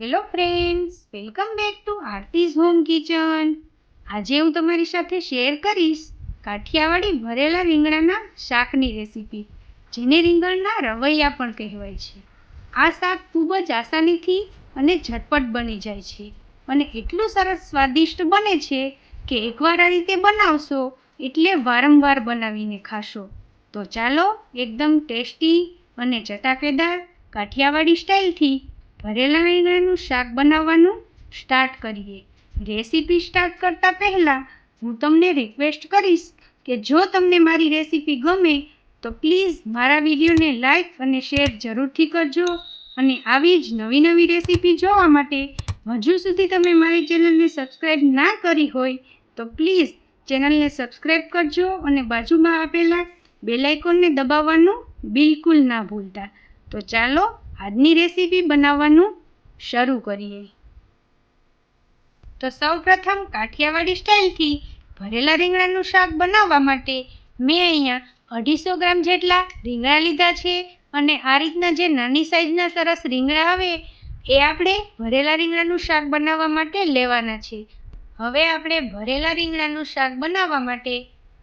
Hello friends welcome back to Aarti's home kitchen આજે હું તમારી સાથે શેર કરીશ કાઠિયાવાડી ભરેલા રીંગણાના શાકની રેસીપી જેને રીંગણના રવૈયા પણ કહેવાય છે. આ શાક ખૂબ જ આસાનીથી અને ઝટપટ બની જાય છે અને એટલું સરસ સ્વાદિષ્ટ બને છે કે એકવાર આ રીતે બનાવશો એટલે વારંવાર બનાવીને ખાશો. તો ચાલો એકદમ ટેસ્ટી અને ચટાકેદાર કાઠિયાવાડી સ્ટાઇલથી ભરેલા રીંગણાનું શાક બનાવવાનું સ્ટાર્ટ કરીએ. રેસીપી સ્ટાર્ટ કરતાં પહેલાં હું તમને રિક્વેસ્ટ કરીશ કે જો તમને મારી રેસીપી ગમે, તો પ્લીઝ મારા વિડીયોને લાઈક અને શેર જરૂરથી કરજો અને આવી જ નવી નવી રેસીપી જોવા માટે હજુ સુધી તમે મારી ચેનલને સબસ્ક્રાઈબ ના કરી હોય, તો પ્લીઝ ચેનલને સબસ્ક્રાઈબ કરજો અને બાજુમાં આપેલા બેલાઇકોનને દબાવવાનું બિલકુલ ના ભૂલતા. તો ચાલો આજની રેસીપી બનાવવાનું શરૂ કરીએ. તો સૌપ્રથમ કાઠિયાવાડી સ્ટાઇલથી ભરેલા રીંગણાનું શાક બનાવવા માટે મેં અહીંયા અઢીસો ગ્રામ જેટલા રીંગણા લીધા છે અને આ રીતના જે નાની સાઈઝના સરસ રીંગણા આવે એ આપણે ભરેલા રીંગણાનું શાક બનાવવા માટે લેવાના છે. હવે આપણે ભરેલા રીંગણાનું શાક બનાવવા માટે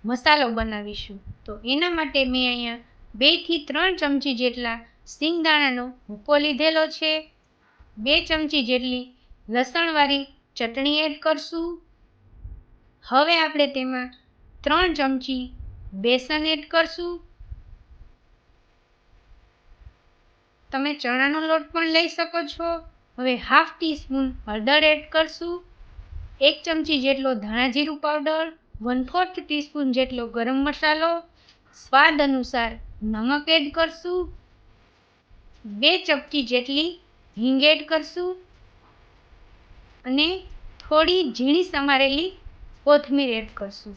મસાલો બનાવીશું. તો એના માટે મેં અહીંયા બેથી ત્રણ ચમચી જેટલા સિંગદાણાનો ભૂકો લીધેલો છે. બે ચમચી જેટલી લસણવાળી ચટણી એડ કરશું. હવે આપણે તેમાં ત્રણ ચમચી બેસન એડ કરશું. તમે ચણાનો લોટ પણ લઈ શકો છો. હવે હાફ ટીસ્પૂન હળદર એડ કરશું. એક ચમચી જેટલો ધાણા જીરું પાવડર, વન ફોર્થ ટીસ્પૂન જેટલો ગરમ મસાલો. સ્વાદ અનુસાર નમક એડ કરશું. બે ચપટી જેટલી હિંગ એડ કરશું અને થોડી ઝીણી સમારેલી કોથમીર એડ કરશું.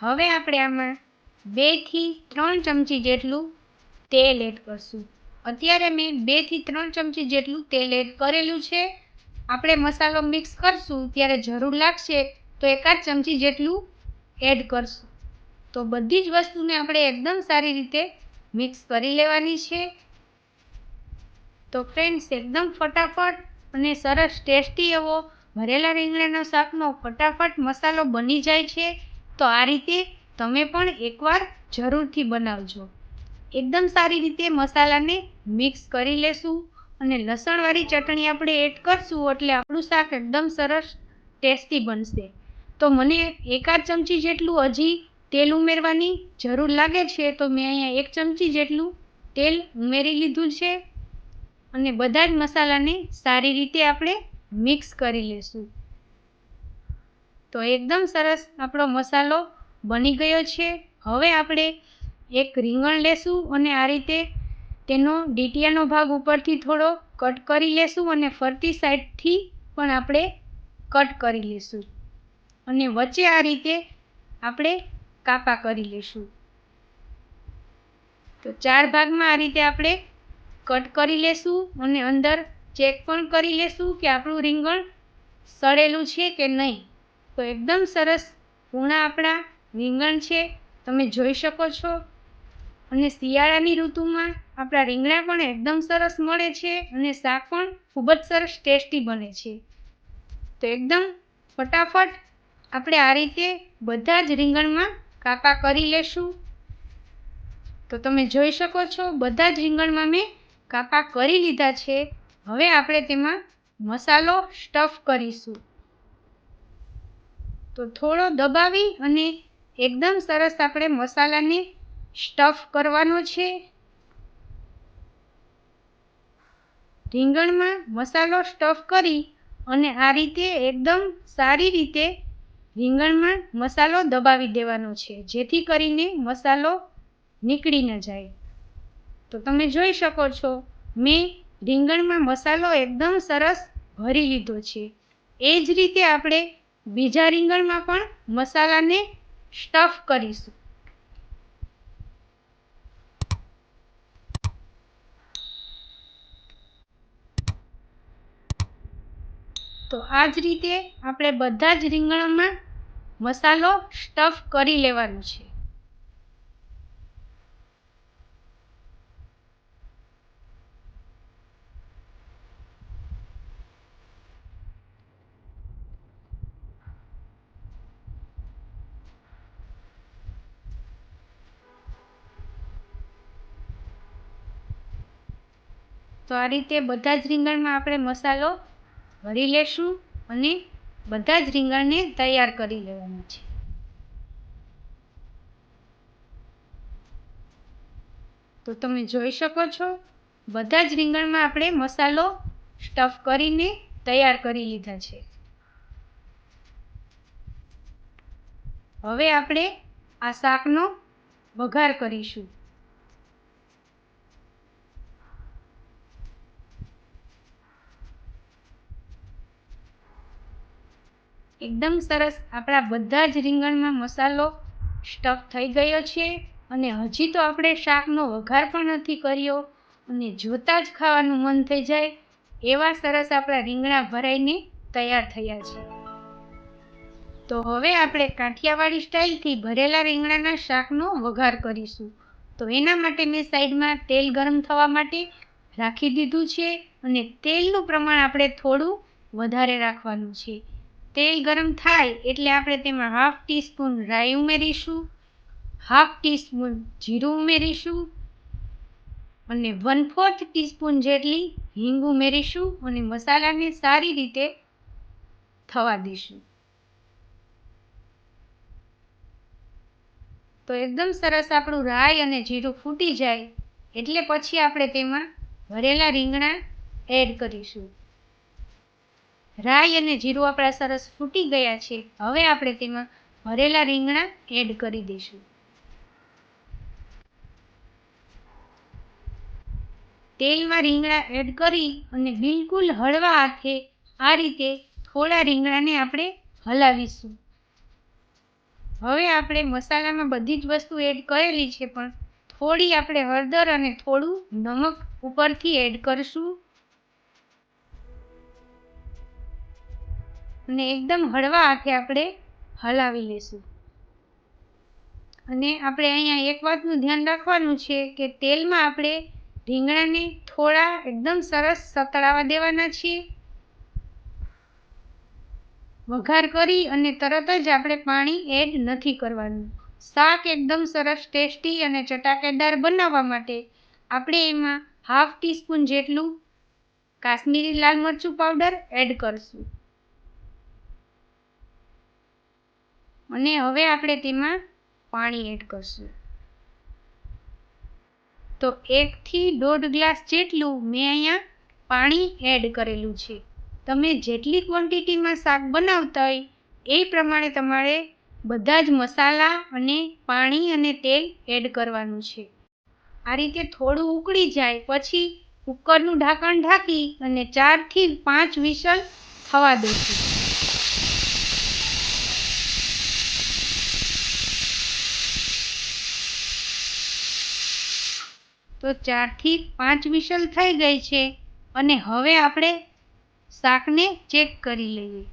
હવે આપણે આમાં બેથી ત્રણ ચમચી જેટલું તેલ એડ કરશું. અત્યારે મેં બેથી ત્રણ ચમચી જેટલું તેલ એડ કરેલું છે. આપણે મસાલો મિક્સ કરશું, ત્યારે જરૂર લાગશે તો એકાદ ચમચી જેટલું એડ કરશું. તો બધી જ વસ્તુને આપણે એકદમ સારી રીતે મિક્સ કરી લેવાની છે. તો ફ્રેન્ડ્સ, એકદમ ફટાફટ અને સરસ ટેસ્ટી એવો ભરેલા રીંગણાના શાકનો ફટાફટ મસાલો બની જાય છે. તો આ રીતે તમે પણ એકવાર જરૂરથી બનાવજો. એકદમ સારી રીતે મસાલાને મિક્સ કરી લેશું અને લસણવાળી ચટણી આપણે એડ કરશું એટલે આપણું શાક એકદમ સરસ ટેસ્ટી બનશે. તો મને એકાદ ચમચી જેટલું હજી તેલ ઉમેરવાની જરૂર લાગે છે, તો મેં અહીંયા એક ચમચી જેટલું તેલ ઉમેરી લીધું છે અને બધા જ મસાલાને સારી રીતે આપણે મિક્સ કરી લેશું. તો એકદમ સરસ આપણો મસાલો બની ગયો છે. હવે આપણે એક રીંગણ લેશું અને આ રીતે તેનો ડીટીયાનો ભાગ ઉપરથી થોડો કટ કરી લેશું અને ફરતી સાઈડથી પણ આપણે કટ કરી લેશું. અને વચ્ચે આ રીતે આપણે કાપા કરી લેશું. તો ચાર ભાગમાં આ રીતે આપણે કટ કરી લેશું અને અંદર ચેક પણ કરી લેશું કે આપણું રીંગણ સડેલું છે કે નહીં. તો એકદમ સરસ પૂર્ણ આપણા રીંગણ છે. તમે જોઈ શકો છો. અને શિયાળાની ઋતુમાં આપણા રીંગણા પણ એકદમ સરસ મળે છે અને શાક પણ ખૂબ જ સરસ ટેસ્ટી બને છે. તો એકદમ ફટાફટ આપણે આ રીતે બધા જ રીંગણમાં કાપા કરી લેશું. તો તમે જોઈ શકો છો, બધા જ રીંગણમાં મેં કાપા કરી લીધા છે. હવે આપણે તેમાં મસાલો સ્ટફ કરીશું. તો થોડો દબાવી અને એકદમ સરસ આપણે મસાલાને સ્ટફ કરવાનો છે. રીંગણમાં મસાલો સ્ટફ કરી અને આ રીતે એકદમ સારી રીતે રીંગણમાં મસાલો દબાવી દેવાનો છે, જેથી કરીને મસાલો નીકળી ન જાય. તો તમે જોઈ શકો છો, મેં રીંગણમાં મસાલો એકદમ સરસ ભરી લીધો છે. એ જ રીતે આપણે બીજા રીંગણમાં પણ મસાલાને સ્ટફ કરીશું. તો આ જ રીતે આપણે બધા જ રીંગણમાં મસાલો સ્ટફ કરી લેવાનું છે. તો આ રીતે બધા જ રીંગણમાં આપણે મસાલો ભરી લેશું અને બધા જ રીંગણને તૈયાર કરી લેવાના છે. તો તમે જોઈ શકો છો, બધા જ રીંગણમાં આપણે મસાલો સ્ટફ કરીને તૈયાર કરી લીધા છે. હવે આપણે આ શાકનો વઘાર કરીશું. એકદમ સરસ. આપણા બધા જ રીંગણમાં મસાલો સ્ટફ થઈ ગયો છે અને હજી તો આપણે શાકનો વઘાર પણ નથી કર્યો અને જોતાં જ ખાવાનું મન થઈ જાય એવા સરસ આપણા રીંગણા ભરાઈને તૈયાર થયા છે. તો હવે આપણે કાઠિયાવાડી સ્ટાઇલથી ભરેલા રીંગણાના શાકનો વઘાર કરીશું. તો એના માટે મેં સાઈડમાં તેલ ગરમ થવા માટે રાખી દીધું છે અને તેલનું પ્રમાણ આપણે થોડું વધારે રાખવાનું છે. તેલ ગરમ થાય એટલે આપણે તેમાં હાફ ટીસ્પૂન રાઈ ઉમેરીશું હાફ ટીસ્પૂન જીરું ઉમેરીશું અને વન ફોર્થ ટીસ્પૂન જેટલી હિંગ ઉમેરીશું અને મસાલાને સારી રીતે થવા દઈશું. તો એકદમ સરસ આપણું રાઈ અને જીરું ફૂટી જાય એટલે પછી આપણે તેમાં ભરેલા રીંગણા એડ કરીશું. રાઈ અને જીરું આપણા સરસ ફૂટી ગયા છે. હવે આપણે તેમાં ભરેલા રીંગણા એડ કરી દઈશું. તેલમાં રીંગણા એડ કરી અને બિલકુલ હળવા હાથે આ રીતે થોડા રીંગણાને આપણે હલાવીશું. હવે આપણે મસાલામાં બધી જ વસ્તુ એડ કરેલી છે પણ થોડી આપણે હળદર અને થોડું નમક ઉપરથી એડ કરીશું. અને એકદમ હળવા હાથે આપણે હલાવી લઈશું. અને આપણે અહીંયા એક વાતનું ધ્યાન રાખવાનું છે કે તેલમાં આપણે રીંગણાને થોડા એકદમ સરસ સતળાવા દેવાના છીએ. વઘાર કરી અને તરત જ આપણે પાણી એડ નથી કરવાનું. શાક એકદમ સરસ ટેસ્ટી અને ચટાકેદાર બનાવવા માટે આપણે એમાં હાફ ટીસ્પૂન જેટલું કાશ્મીરી લાલ મરચું પાવડર એડ કરશું. અને હવે આપણે તેમાં પાણી એડ કરશું. તો એકથી દોઢ ગ્લાસ જેટલું મેં અહીંયા પાણી એડ કરેલું છે. તમે જેટલી ક્વોન્ટિટીમાં શાક બનાવતા હોય, એ પ્રમાણે તમારે બધા જ મસાલા અને પાણી અને તેલ એડ કરવાનું છે. આ રીતે થોડું ઉકળી જાય, પછી કુકરનું ઢાંકણ ઢાંકી અને ચારથી પાંચ વિસલ થવા દઈશું. તો ચારથી પાંચ વિસલ થઈ ગઈ છે અને હવે આપણે શાકને ચેક કરી લઈએ.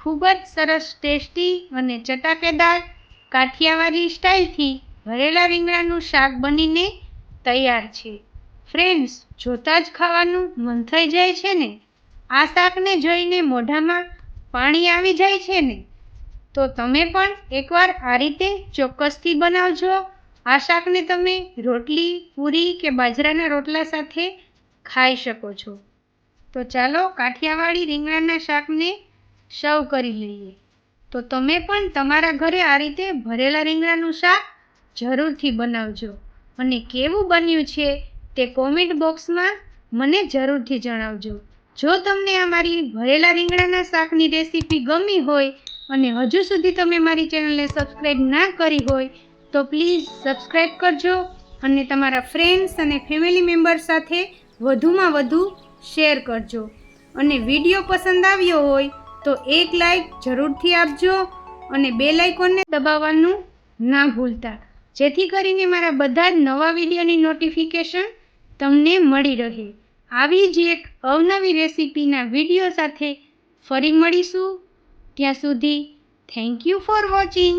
ખૂબ જ સરસ ટેસ્ટી અને ચટાકેદાર કાઠિયાવાડી સ્ટાઇલથી ભરેલા રીંગણાનું શાક બનીને તૈયાર છે. ફ્રેન્ડ્સ, જોતાં જ ખાવાનું મન થઈ જાય છે ને? આ શાકને જોઈને મોઢામાં પાણી આવી જાય છે ને? તો તમે પણ એકવાર આ રીતે ચોક્કસથી બનાવજો આ શાકને તમે રોટલી, પૂરી કે બાજરાના રોટલા સાથે ખાઈ શકો છો. તો ચાલો કાઠિયાવાડી રીંગણાના શાકને સર્વ કરી લઈએ. તો તમે પણ તમારા ઘરે આ રીતે ભરેલા રીંગણાનું શાક જરૂરથી બનાવજો. અને કેવું બન્યું છે તે કોમેન્ટ બોક્સમાં મને જરૂરથી જણાવજો. જો તમને આ મારી ભરેલા રીંગણાના શાકની રેસીપી ગમી હોય અને હજુ સુધી તમે મારી ચેનલને સબસ્ક્રાઈબ ના કરી હોય તો પ્લીઝ સબસ્ક્રાઈબ કરજો અને તમારા ફ્રેન્ડ્સ અને ફેમિલી મેમ્બર સાથે વધુમાં વધુ શેર કરજો. અને વીડિયો પસંદ આવ્યો હોય તો એક લાઈક જરૂરથી આપજો અને બે લાઇકોને દબાવવાનું ના ભૂલતા. જેથી કરીને મારા બધા જ નવા વિડીયોની નોટિફિકેશન તમને મળી રહે. આવી જ એક અવનવી રેસીપીના વીડિયો સાથે ફરી મળીશું. ત્યાં સુધી થેન્ક યુ ફોર વોચિંગ